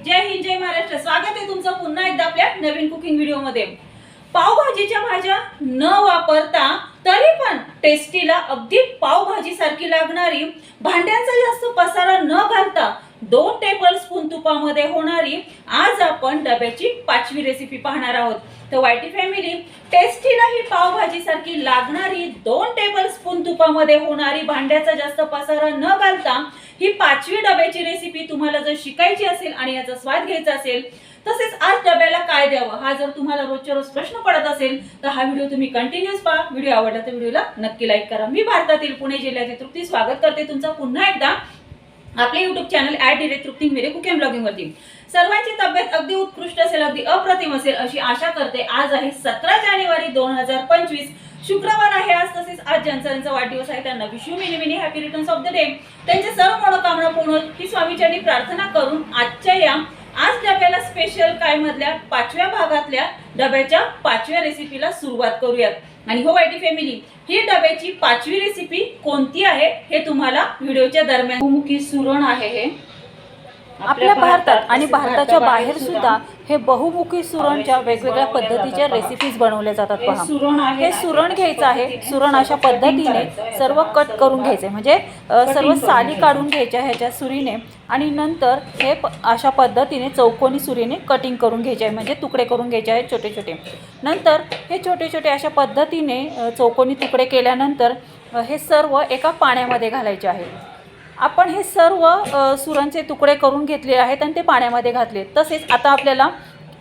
जय हिंद जय महाराष्ट्र. स्वागत आहे तुमचं पुन्हा एकदा आपल्या नवीन कुकिंग व्हिडिओमध्ये पावभाजीच्या भाज्या न वापरता तरी पण टेस्टीला अगदी पावभाजी सारखी लागणारी भांड्यांचा जास्त पसारा न घालता तुपामध्ये होणारी आज आपण डब्याची पाचवी रेसिपी पाहणार आहोत. तर वायटी फॅमिली टेस्टीला ही पावभाजी सारखी लागणारी दोन टेबल स्पून तुपामध्ये होणारी भांड्याचा जास्त पसारा न घालता ही पाचवी डब्याची रेसिपी तुम्हाला जर शिकायची असेल आणि याचा स्वाद घ्यायचा असेल तसेच आज डब्याला काय द्यावं हा जर तुम्हाला रोजच्या रोज प्रश्न पडत असेल तर हा व्हिडिओ तुम्ही कंटिन्यूस पहा. व्हिडिओ आवडला तर व्हिडिओला नक्की लाईक करा. मी भारतातील पुणे जिल्ह्यातील तृप्ती स्वागत करते. तुमचा पुन्हा एकदा आपले YouTube channel add direct Trupti Mire cooking ब्लॉगिंगवरती सर्वांची तब्येत अगदी उत्कृष्ट असेल अगदी अप्रतिम असेल अशी आशा करते आज आहे सतरा जानेवारी दोन हजार पंचवीस. शुक्रवार आहे आज तसेच आज ज्यांचा त्यांचा वाढदिवस आहे. त्यांना wish many many happy returns of the day त्यांच्या सर्व मनोकामना पूर्ण ही स्वामीच्यांनी प्रार्थना करून आजच्या या आज डब्याला स्पेशल काय मधल्या पाचव्या भागातल्या डब्याच्या पाचव्या रेसिपीला सुरुवात करूयात. आणि हो वाईटी फॅमिली ही डब्याची पाचवी रेसिपी कोणती आहे हे तुम्हाला व्हिडिओच्या दरम्यान सुरण आहे हे. आपल्या भारतात आणि भारताच्या बाहेर सुद्धा हे बहुमुखी सुरणच्या वेगवेगळ्या पद्धतीच्या रेसिपीज बनवल्या जातात हे पहा. हे सुरण घ्यायचं आहे. सुरण अशा पद्धतीने सर्व कट करून घ्यायचे. म्हणजे सर्व साली काढून घ्यायच्या ह्याच्या सुरीने आणि नंतर हे प- अशा पद्धतीने चौकोनी सुरीने कटिंग करून घ्यायचे आहे. म्हणजे तुकडे करून घ्यायचे आहेत छोटे छोटे. नंतर हे छोटे छोटे अशा पद्धतीने चौकोनी तुकडे केल्यानंतर हे सर्व एका पाण्यामध्ये घालायचे आहे. आपण हे सर्व सुरांचे तुकडे करून घेतले आहेत आणि ते पाण्यामध्ये घातले. तसेच आता आपल्याला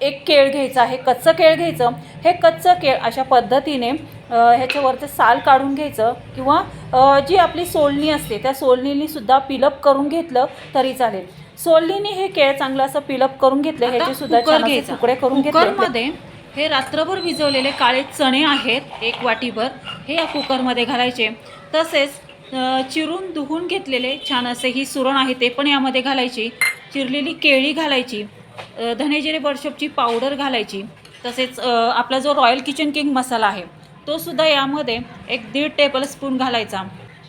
एक केळ घ्यायचं आहे कच्चं केळ घ्यायचं. हे कच्चं केळ अशा पद्धतीने ह्याच्यावरचं साल काढून घ्यायचं किंवा जी आपली सोलणी असते त्या सोलणीने सुद्धा पिलअप करून घेतलं तरी चालेल. सोलणीने हे केळ चांगलं असं पिलअप करून घेतलं ह्याचे सुद्धा तुकडे करून घेतले. हे रात्रभर भिजवलेले काळे चणे आहेत एक वाटीभर हे या कुकरमध्ये घालायचे. तसेच चिरून धुवून घेतलेले छान असे ही सुरण आहे ते पण यामध्ये घालायची. चिरलेली केळी घालायची. धनेजिरे बडशपची पावडर घालायची. तसेच आपला जो रॉयल किचन किंग मसाला आहे तो सुद्धा यामध्ये एक दीड टेबल स्पून घालायचा.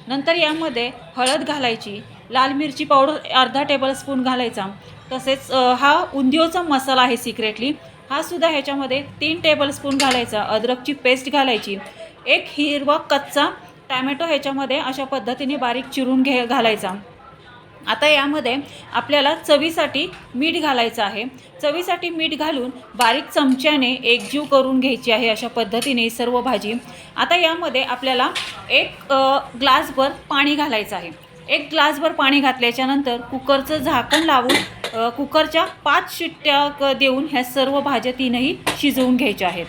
नंतर यामध्ये हळद घालायची. लाल मिरची पावडर अर्धा टेबल स्पून घालायचा. तसेच हा उंदिओचा मसाला आहे सिक्रेटली हा सुद्धा ह्याच्यामध्ये तीन टेबल स्पून घालायचा. अद्रकची पेस्ट घालायची. एक हिरवा कच्चा टॅमॅटो ह्याच्यामध्ये अशा पद्धतीने बारीक चिरून घे घालायचा. आता यामध्ये आपल्याला चवीसाठी मीठ घालायचं आहे. चवीसाठी मीठ घालून बारीक चमच्याने एकजीव करून घ्यायची आहे अशा पद्धतीने सर्व भाजी. आता यामध्ये आपल्याला एक ग्लासभर पाणी घालायचं आहे. एक ग्लासभर पाणी घातल्याच्यानंतर कुकरचं झाकण लावून कुकरच्या पाच शिट्ट्या क- देऊन ह्या सर्व भाज्या तीनही शिजवून घ्यायच्या आहेत.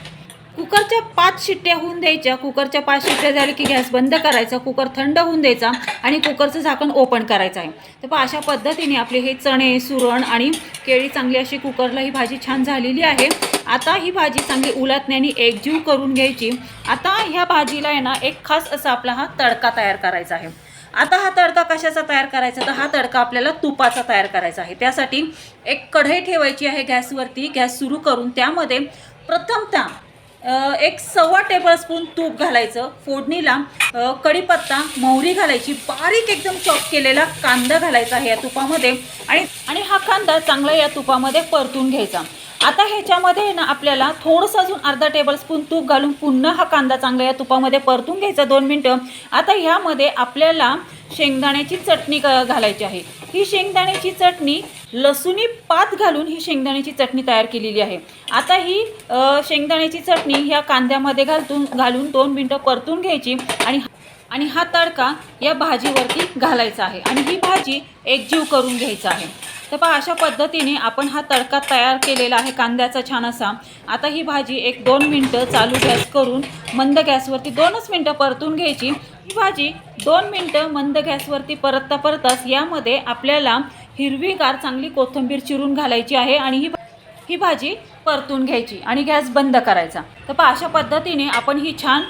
कुकरच्या पाच शिट्ट्या होऊन द्यायच्या. कुकरच्या पाच शिट्ट्या झाल्या की गॅस बंद करायचा कुकर थंड होऊन द्यायचा आणि कुकरचं झाकण ओपन करायचं आहे. तर पण अशा पद्धतीने आपले हे चणे सुरण आणि केळी चांगली अशी कुकरला ही भाजी छान झालेली आहे. आता ही भाजी चांगली उलटण्याने एकजीव करून घ्यायची. आता ह्या भाजीला आहे ना एक खास असा आपला हा तडका तयार करायचा आहे. आता हा तडका कशाचा तयार करायचा तर हा तडका आपल्याला तुपाचा तयार करायचा आहे. त्यासाठी एक कढई ठेवायची आहे गॅसवरती. गॅस सुरू करून त्यामध्ये प्रथमतः एक सव्वा टेबलस्पून तूप घालायचं फोडणीला कढीपत्ता मोहरी घालायची बारीक एकदम चॉप केलेला कांदा घालायचा आहे या तुपामध्ये आणि आणि हा कांदा चांगला या तुपामध्ये परतून घ्यायचा. आता ह्याच्यामध्ये ना आपल्याला थोडंसं अजून अर्धा टेबलस्पून तूप घालून पुन्हा हा कांदा चांगला या तुपामध्ये परतून घ्यायचा दोन मिनटं. आता ह्यामध्ये आपल्याला शेंगदाण्याची चटणी घालायची आहे. ही शेंगदाण्याची चटणी लसुणी पात घालून ही शेंगदाण्याची चटणी तयार केलेली आहे. आता ही शेंगदाण्याची चटणी ह्या कांद्यामध्ये घालतून घालून दोन मिनटं परतून घ्यायची आणि आणि हा तडका या भाजीवरती घालायचा आहे. आणि ही भाजी एकजीव करून घ्यायचा आहे. तर पहा अशा पद्धतीने आपण हा तडका तयार केलेला आहे कांद्याचा छान असा आता ही भाजी एक दोन मिनटं चालू गॅस करून मंद गॅसवरती दोनच मिनटं परतून घ्यायची. ही भाजी दोन मिनटं मंद गॅसवरती परतता परताच यामध्ये आपल्याला हिरवीगार चांगली कोथिंबीर चिरून घालायची आहे आणि ही ही भाजी परतून घ्यायची आणि गॅस बंद करायचा. तर पहा अशा पद्धतीने आपण ही छान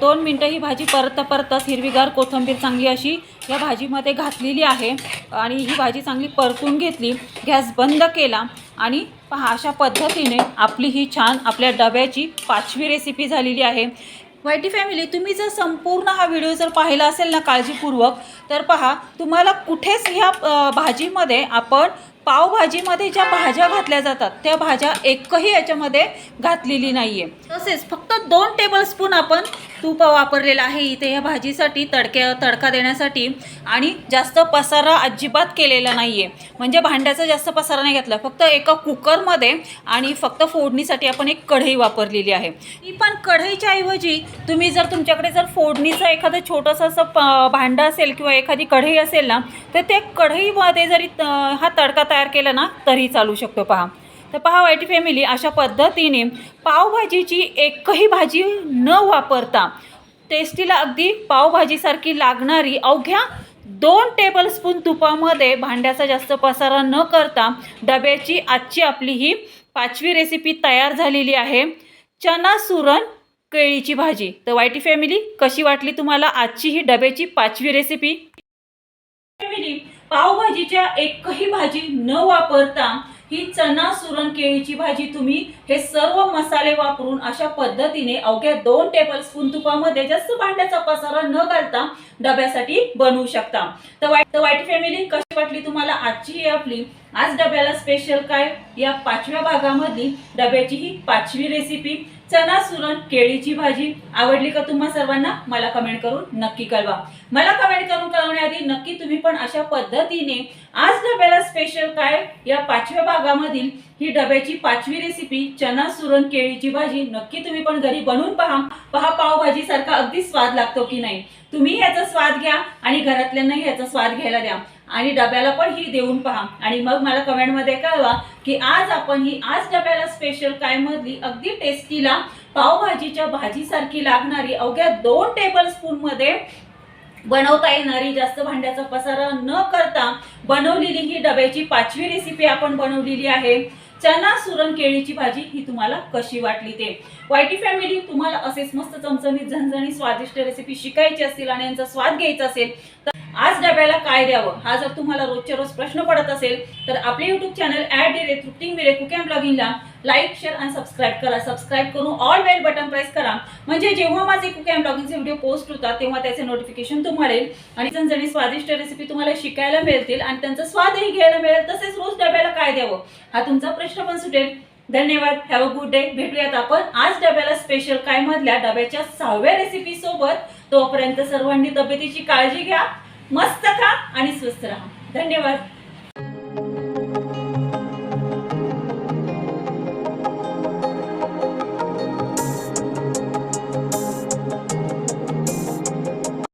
दोन मिनटं ही भाजी परत परतच हिरवीगार कोथिंबीर चांगली अशी या भाजीमध्ये घातलेली आहे आणि ही भाजी चांगली परतून घेतली गॅस बंद केला आणि पहा अशा पद्धतीने आपली ही छान आपल्या डब्याची पाचवी रेसिपी झालेली आहे. वायटी फॅमिली तुम्ही जर संपूर्ण हा व्हिडिओ जर पाहिला असेल ना काळजीपूर्वक तर पहा तुम्हाला कुठेच ह्या भाजीमध्ये आपण पावभाजीमध्ये ज्या भाज्या घातल्या जातात त्या भाज्या एकही याच्यामध्ये घातलेली नाही आहे तसेच फक्त दोन टेबलस्पून आपण तूप वापरलेलं आहे इथे या भाजीसाठी तडक्या तडका देण्यासाठी. आणि जास्त पसारा अजिबात केलेला नाही आहे म्हणजे भांड्याचा जास्त पसारा नाही घातला फक्त एका कुकरमध्ये आणि फक्त फोडणीसाठी आपण एक कढई वापरलेली आहे. ती पण कढईच्या ऐवजी तुम्ही जर तुमच्याकडे जर फोडणीचं एखादं छोटंसं असं प भांडं असेल किंवा एखादी कढई असेल ना तर त्या कढईमध्ये जरी त- हा तडका तयार तयार केला ना तरी चालू शकतो. पहा. तर पहा वाईटी फॅमिली अशा पद्धतीने पावभाजीची एकही भाजी न वापरता टेस्टीला अगदी पावभाजीसारखी लागणारी अवघ्या दोन टेबलस्पून तुपामध्ये भांड्याचा जास्त पसारा न करता डब्याची आजची आपली ही पाचवी रेसिपी तयार झालेली आहे. चना सुरण केळीची भाजी. तर वाईटी फॅमिली कशी वाटली तुम्हाला आजची ही डब्याची पाचवी रेसिपी फॅमिली पावभाजीच्या एकही भाजी न वापरता ही चना सुरण केळीची भाजी तुम्ही हे सर्व मसाले वापरून अशा पद्धतीने अवघ्या दोन टेबल स्पून तुपामध्ये जास्त भांड्याचा पसारा न घालता डब्यासाठी बनवू शकता. तर वाईट तर वाईट फॅमिली कशी वाटली तुम्हाला आजची ही आपली? आज डब्याला स्पेशल काय? या पाचव्या भागामधली डब्याची ही पाचवी रेसिपी चना सुरण केळीची भाजी आवडली का तुम्हा सर्वांना? मला कमेंट करून नक्की कळवा. मला कमेंट करून कळवण्याआधी नक्की तुम्ही पण अशा पद्धतीने आज डब्याला स्पेशल काय? या पाचव्या भागामधील ही डब्याची पाचवी रेसिपी चना सुरण केळीची भाजी नक्की तुम्ही पण घरी बनवून पहा. पहा पावभाजी सारखा अगदी स्वाद लागतो की नाही. तुम्ही याचा स्वाद घ्या आणि घरातल्यांनाही याचा स्वाद घ्यायला द्या. आणि डब्याला पण ही देऊन पहा. आणि मग मला कमेंटमध्ये कळवा की आज आपण ही आज डब्याला स्पेशल काय मधली अगदी टेस्टीला पावभाजीच्या भाजीसारखी लागणारी अवघ्या दोन टेबल स्पून मध्ये बनवता येणारी जास्त भांड्याचा पसारा न करता बनवलेली ही डब्याची पाचवी रेसिपी आपण बनवलेली आहे. चना सुरण केळीची भाजी ही तुम्हाला कशी वाटली ते. वायटी फॅमिली तुम्हाला असेच मस्त चमचमीत झणझणी स्वादिष्ट रेसिपी शिकायची असतील आणि यांचा स्वाद घ्यायचा असेल तर आज डब्याला काय द्यावं? हा जर तुम्हाला रोजच्या रोज प्रश्न पडत असेल तर आपले युट्यूब चॅनल ऍड डिरे तृप्ती मिरे कुक अँड ब्लॉगिंगला लाईक शेअर आणि सबस्क्राईब करा. सबस्क्राईब करून ऑल बेल बटन प्रेस करा. म्हणजे जेव्हा माझे कुक अँड ब्लॉगिंगचे व्हिडिओ पोस्ट होतात तेव्हा त्याचे नोटिफिकेशन तुम्हाला येईल. आणि जणजणी स्वादिष्ट रेसिपी तुम्हाला शिकायला मिळतील आणि त्यांचा स्वादही घ्यायला मिळेल. तसेच रोज डब्याला काय द्यावं? हा तुमचा प्रश्न पण सुटेल. धन्यवाद. हॅव अ गुड डे भेटूयात आपण आज डब्याला स्पेशल काय मधल्या डब्याच्या सहाव्या रेसिपी सोबत. तोपर्यंत सर्वांनी तब्येतीची काळजी घ्या. मस्त खा आणि स्वस्थ राहा. धन्यवाद.